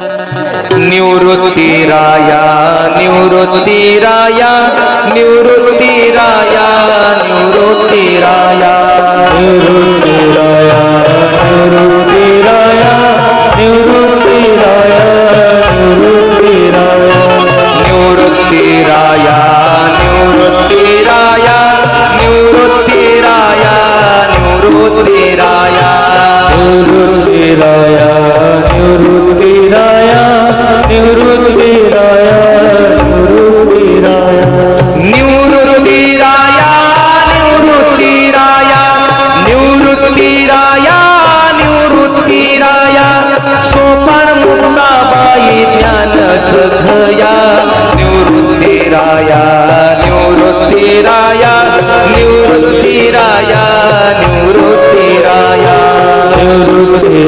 निवृत्ती राया निवृत्ती राया निवृत्ती राया.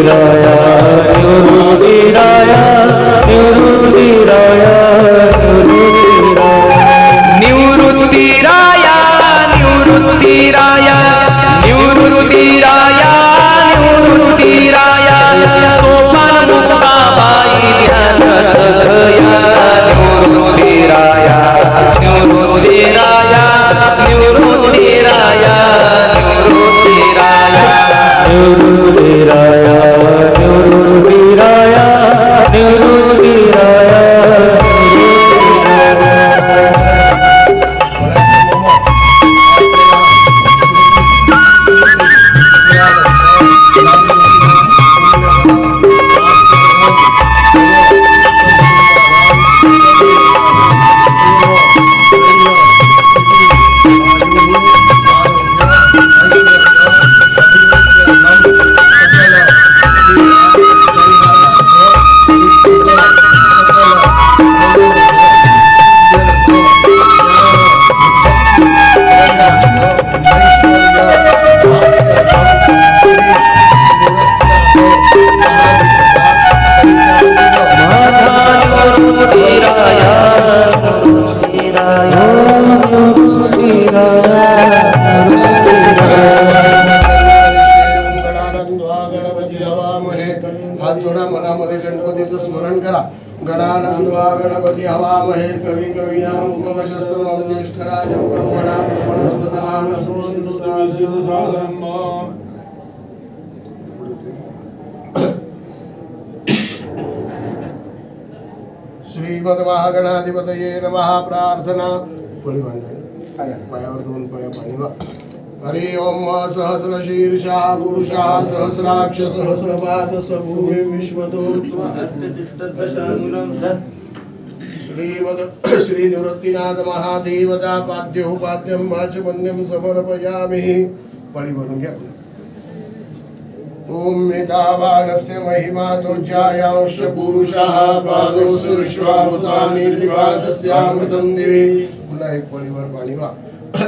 রায় गणपती हवामहे कवीनां उपवशस्तमं ज्येष्ठराजं ब्रह्मणां वनस्पतां श्रीमद्महागणाधिपतये नमः प्रार्थना। पळी बांधायला पायावर दोन पळ्या पाणी वा। हरि ओम सहस्र शीर्षा पुरुषा सहस्राक्ष सहस्रपाद स भूमि विश्वतो श्रीमद श्री निवृत्तीनाथ महादेवता पाद्योपाद्यम वाचमन्यम समर्पयामि। पळी बनून घ्या ॐ मेधावानस्य महिमा त्वज्जायांश पुरुषः पादौ सुश्वाभूतानि त्रिपादस्यामृतं दिवे। पुन्हा एक पळीवर पाणी वा.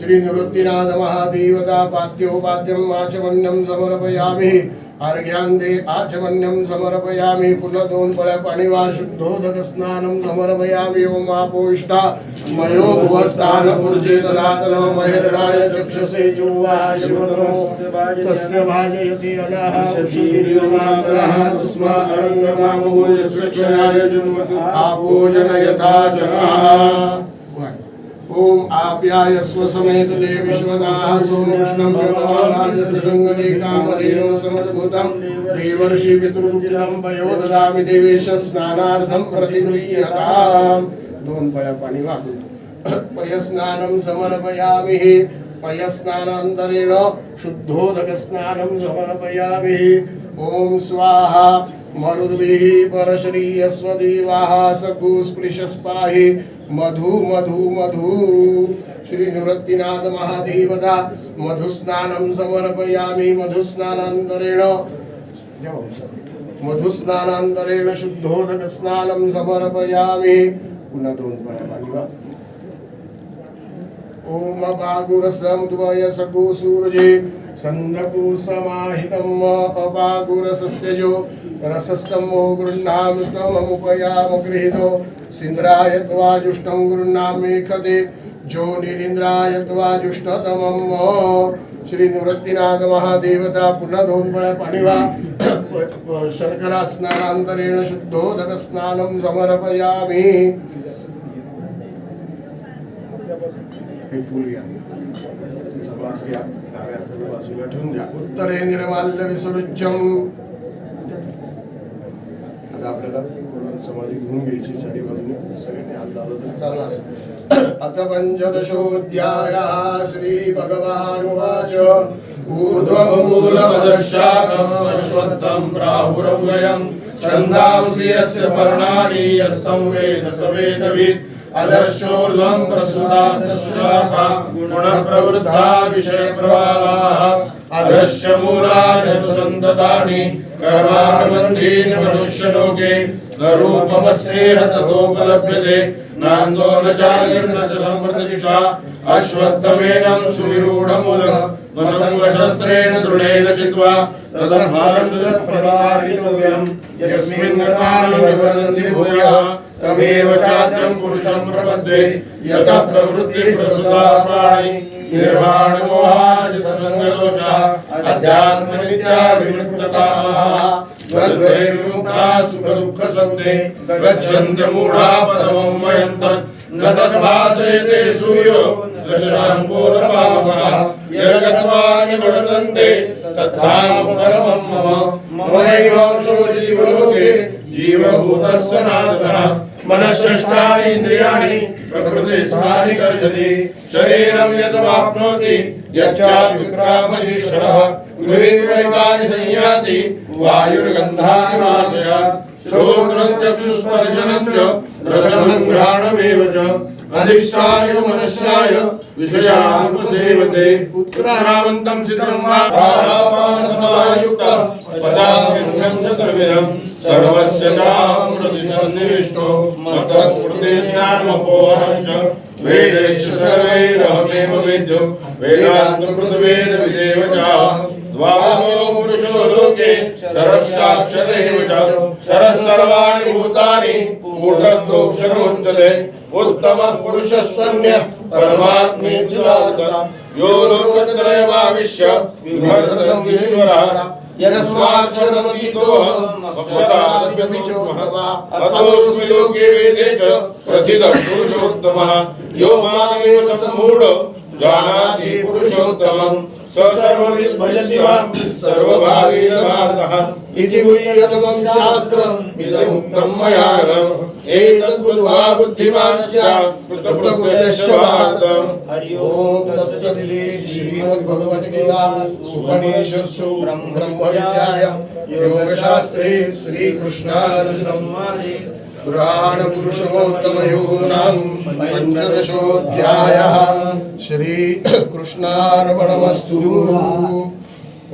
श्रीनिवृत्तीनाथ महादेवता पाद्योपाद्यम आचमन्यम समर्पयामि। अर्घ्यांदे आचमन्यम समर्पयामी पुनः दोन पळ्या पाणीवा शुद्धोदक स्नानम समर्पयामी ओम आपोष्टा। मयो भुवस्तान ऊर्जे ददातन महिर्णाय चक्षसे जुवा शिवतो। तस्य भाजयति अनाः उषिदिर्यमाकरः तस्मा अरङ्गमामो यस्य क्षयाय जुन्वतु आपो जनयथा जनाः। ओम आप्याय स्वसमेत देव विश्वदाः सोमकृष्णं व्यवहाराय ससङ्गते कामधेनो समद्भुतं। देवर्षि पितृपुत्रं पयो ददामि देवेश स्नानार्थं प्रतिगृह्यताम्। दोन पया पाणी वाहून पयस्नानं समर्पयामि पयस्नानान्तरेण शुद्धोदकस्नानं समर्पयामि ॐ स्वाहा मरुद्भिः परश्रीयस्वदेवाः सकुस्पृशस्पाहि मधु मधु मधु। श्री निवृत्तीनाथ महादेवता मधुस्नानं समर्पयामि मधुस्नानान्तरेण मधुस्नानान्तरेण शुद्धोदकस्नानं समर्पयामि। पुन्हा दोन पळ्या पाणी ओम अपागुरसमुद्वय सूर्ये सन्दकु समाहितम् अपागुरसस्यजो गृह्णामि तममुपयाम सिन्द्राय त्वाजुष्टं गृह्णामि कदे जो निरिन्द्राय त्वाजुष्टतमम् श्री निवृत्तीनाथ महादेवता पुन्हा दोन वेळा पाणी वा शर्करा स्नानांतरेण शुद्धोदक स्नानं समर्पयामि हे फुल घ्या त्याचा वास घ्या डाव्या हाताला बाजूला ठेवून द्या. उत्तरे निर्माल्य विसृज्यम आता आपल्याला समाधी घेऊन घ्यायची चारी बाजूने? सगळ्यांनी हात लावलं तर चालणार अथ पंचदशोऽध्याय श्री भगवान भगवानुवाच ऊर्ध्वमूलमदशाकमश्वत्थं प्राहुरव्ययम् छन्दांसि यस्य पर्णानि यस्तं वेद स वेदवित्. अधश्चोर्ध्वं प्रसुतास्तशाखा गुणप्रवृद्धा विषयप्रवालाः अधश्च मूलानि सन्ततानि कर्मानुबन्धीनि मनुष्यलोके न रूपमस्येह ततोपलभ्यते नान्दो न चादिर्न च संवृतशिषा अश्वत्थमेनं सुविरूढमूलः वसङ्गशस्त्रेण दृढेन चित्वा तदफलं तत्परार्हितव्यम् यस्मिन् गतानि निवर्तन्ति भूयः तमेव चाद्यं पुरुषं प्रपद्ये यतः प्रवृत्तिः प्रसुता प्राणि निर्वाणमोहाजितसङ्गदोषा अध्यात्मनित्या विमुक्तकामाः द्वन्द्वैर्विमुक्ता सुखदुःखसमुदे गच्छन्त्यमूढा परमं वयं तत् न तद्भासेते सूर्यो दशशाङ्कोरपावकः यद्गत्वा निवर्तन्ते तद्धाम परमं मम ममैवांशो जीवलोके जीवभूतः सनातनः मनःषष्ठा इन्द्रियाणि प्रकृतिस्थानि कर्षति शरीरं यदवाप्नोति यच्चात्विक्रामजीश्वरः गृहीत्वैतानि संयाति वायुर्गन्धानि नाशयात् श्रोत्रं चक्षुस्पर्शनं च रसनं घ्राणमेव च अधिष्ठाय मनश्चाय विषयानुपसेवते। उत्क्रामन्तं चित्रं वा प्राणापानसमायुक्तः पदा चतुर्विधं सर्वस्य चामृतिसन्निविष्टो मत्तः स्मृतिर्ज्ञानमपोहं च वेदैश्च सर्वैरहमेव वेद्यो वेदान्तकृतवेदविदेव च द्वादो पुरुषो लोके सर्वसाक्षरेव च सरः सर्वाणि भूतानि कूटस्थोऽक्षरोच्यते उत्तमः पुरुषस्त्वन्यः परमात्मेति वादः यो लोकत्रयमाविश्य विभर्तनं विश्वरः यस्माक्षरमतीतोऽहम् अक्षराद्यपि चोहमा अतोऽस्मि लोके वेदे च प्रथितः पुरुषोत्तमः। यो मामेव सम्मूढो जानाति पुरुषोत्तमं सर्वविद् भजति मां सर्वभावेन भारतः इति गुह्यतमं शास्त्रम् इदमुक्तं मया एतद्बुद्ध्वा बुद्धिमान् स्यात् कृतकृत्यश्च भारतम् हरि ओम् तत्सदिति श्रीमद्भगवद्गीता सुपनिषत्सु ब्रह्मविद्यायां योगशास्त्रे श्रीकृष्णार्जुनसंवादे। पुराणपुरुषोत्तमयोगुणां पञ्चदशोऽध्यायः श्रीकृष्णार्पणमस्तु।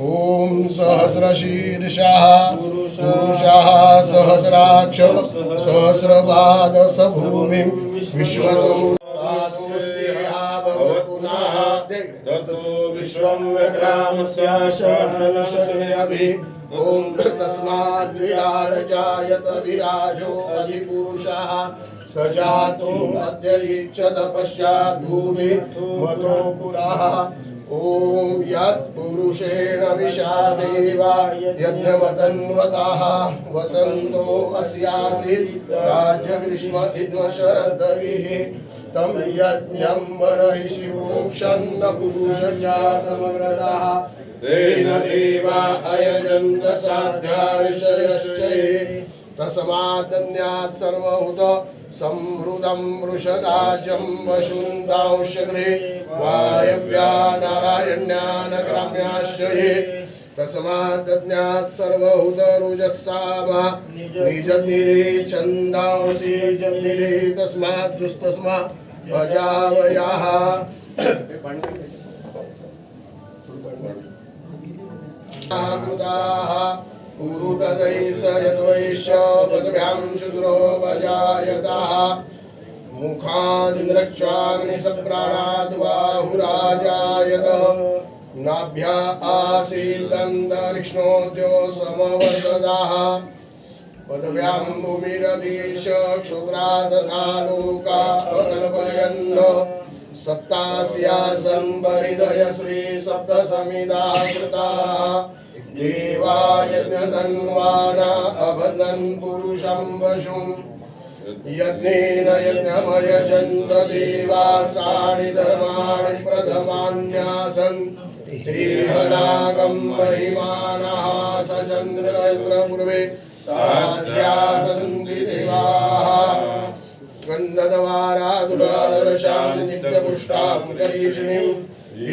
ॐ सहस्रशीर्षः पुरुषः सहस्राक्ष सहस्रपाद भूमिं विश्वतो पुनः। ततो विश्वं ग्रामस्य शरणशरणे ॐ तस्माद् विराड जायत विराजो अधिपुरुषः स जातो अध्ययिच्छत पश्चात् भूमि मतो पुरः। ॐ यत्पुरुषेण विषादेव यज्ञमतन्वताः वसन्तो अस्यासीत्। राज्यग्रीष्म इद्म शरद्भिः तं यज्ञं वरहिषि प्रोक्षन्न पुरुषजातमग्रदः तेन देवा अयजन्त साध्या ऋषयश्च तस्मादन्यात् सर्वहुत संहृतं वृषदाजं वशुन्दांशगृहे वायव्या नारायण्या न तस्मादज्ञात् सर्वहुदरुजस्सामा निजनिरे छन्दांसि जनिरे तस्मात् जुस्तस्मात् अजावयाः कृताः। पुरुतदैस यद्वैश्य पदभ्यां शुद्रो वजायतः मुखादिन्द्रक्षाग्निसप्राणाद्बाहुराजायत नाभ्या आसीदन्तरिक्ष्णोद्यो समवर्तदाः पदव्यां भूमिरधीश क्षुब्रा तथा लोका अकल्पयन् सप्तास्यासन् परिदय श्री सप्तसमिदा कृता देवा यज्ञतन्वाना अभदन् पुरुषं वशुम् यज्ञेन यज्ञमयजन्त देवास्तानि धर्माणि प्रथमान्यासन् देहनागं महिमानः सचन्द्रपूर्वे साध्यासन्ति देवाः गन्धद्वारादुरादर्शां नित्यपुष्टां करीषिणीम्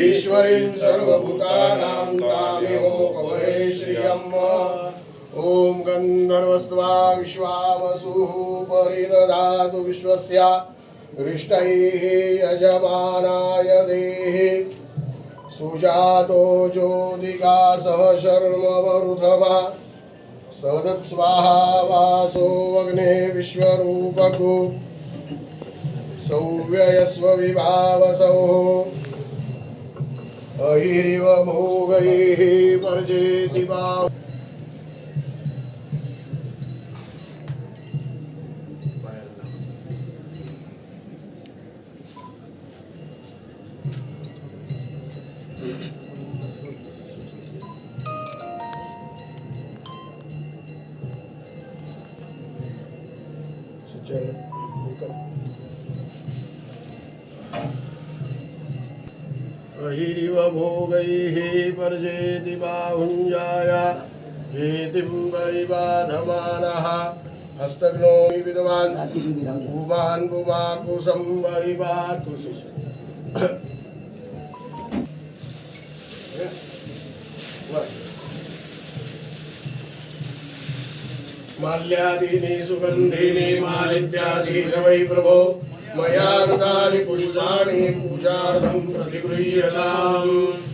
ईश्वरीं सर्वभूतानां तामिहोपवये श्रियम् ॐ गन्धर्वस्त्वा विश्वावसुः परिददातु विश्वस्य। हृष्टैः यजमानाय देहि सुजातो ज्योतिका सह शर्मवरुधमा। सदत्स्वाहा वासो अग्ने विश्वरूपको। सौव्ययस्व विभावसौः। अहिरिव भोगैः पर्जेति वा अहिरिव भोगैः पर्जेति बाहुञ्जाय हेतिं परिबाधमानः। हस्तग्नो विद्वान् भूमान् भूमाकुशं परिबातु माल्यादीनि सुगन्धिनि मालित्यादीनि वै प्रभो। मया ऋतानि पुष्पाणि पूजार्थं प्रतिगृह्यताम्।